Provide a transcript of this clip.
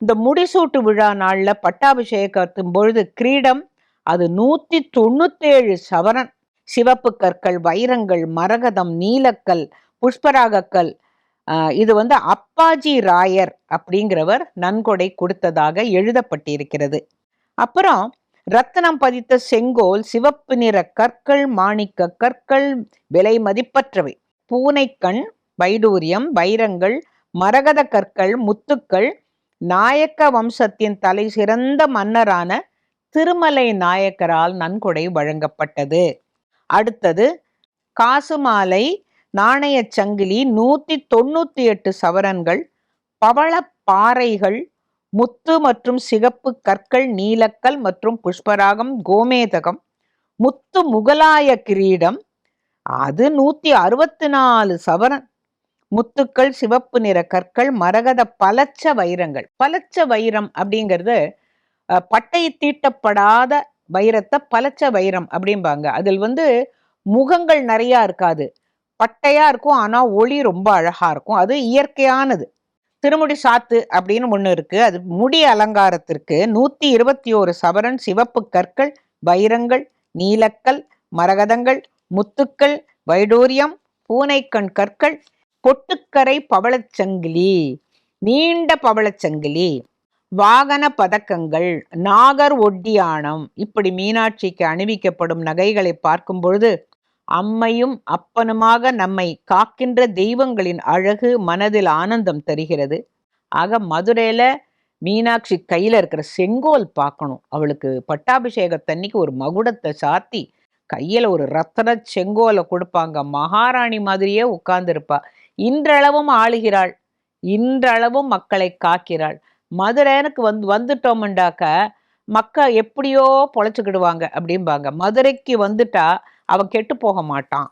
இந்த முடிசூட்டு விழா நாளில் பட்டாபிஷேகத்தின் பொழுது கிரீடம் அது நூற்றி தொண்ணூத்தேழு சவரன். சிவப்பு கற்கள் வைரங்கள் மரகதம் நீலக்கல் புஷ்பராகக்கல் இது வந்து அப்பாஜி ராயர் அப்படிங்கிறவர் நன்கொடை கொடுத்ததாக எழுதப்பட்டிருக்கிறது. அப்புறம் ரத்தனம் பதித்த செங்கோல் சிவப்பு நிற கற்கள் மாணிக்க கற்கள் விலை மதிப்பற்றவை. பூனைக்கண் வைடூரியம் வைரங்கள் மரகத கற்கள் முத்துக்கள் நாயக்க வம்சத்தின் தலை சிறந்த மன்னரான திருமலை நாயக்கரால் நன்கொடை வழங்கப்பட்டது. அடுத்தது காசுமாலை நாணய சங்கிலி நூத்தி தொண்ணூத்தி எட்டு சவரன்கள் பவள பாறைகள் முத்து மற்றும் சிகப்பு கற்கள் நீலக்கல் மற்றும் புஷ்பராகம் கோமேதகம் முத்து முகலாய கிரீடம் அது நூத்தி அறுபத்தி நாலு சவரன் முத்துக்கள் சிவப்பு நிற கற்கள் மரகத பலச்ச வைரங்கள். பலச்ச வைரம் அப்படிங்கிறது பட்டை தீட்டப்படாத வைரத்தை பலச்ச வைரம் அப்படிம்பாங்க. அதில் வந்து முகங்கள் நிறையா இருக்காது. பட்டையா இருக்கும் ஆனா ஒளி ரொம்ப அழகா இருக்கும். அது இயற்கையானது. திருமுடி சாத்து அப்படின்னு ஒண்ணு இருக்கு. அது முடி அலங்காரத்திற்கு நூத்தி இருபத்தி ஒரு சவரன் சிவப்பு கற்கள் வைரங்கள் நீலக்கல் மரகதங்கள் முத்துக்கள் வைடூரியம் பூனைக்கண் கற்கள் பொட்டுக்கரை பவளச்சங்கிலி நீண்ட பவளச்சங்கிலி வாகன பதக்கங்கள் நாகர் ஒட்டியானம் இப்படி மீனாட்சிக்கு அணிவிக்கப்படும் நகைகளை பார்க்கும் பொழுது அம்மையும் அப்பனுமாக நம்மை காக்கின்ற தெய்வங்களின் அழகு மனதில் ஆனந்தம் தருகிறது. ஆக மதுரையில மீனாட்சி கையில இருக்கிற செங்கோல் பார்க்கணும். அவளுக்கு பட்டாபிஷேகத்தன்னைக்கு ஒரு மகுடத்தை சாத்தி கையில் ஒரு ரத்தன செங்கோலை கொடுப்பாங்க. மகாராணி மாதிரியே உட்கார்ந்திருப்பா. இன்றளவும் ஆளுகிறாள். இன்றளவும் மக்களை காக்கிறாள். மதுரைனுக்கு வந்து வந்துட்டோம்ண்டாக்க மக்கள் எப்படியோ பொழைச்சிக்கிடுவாங்க அப்படிம்பாங்க. மதுரைக்கு வந்துட்டா அவன் கெட்டு போக மாட்டான்.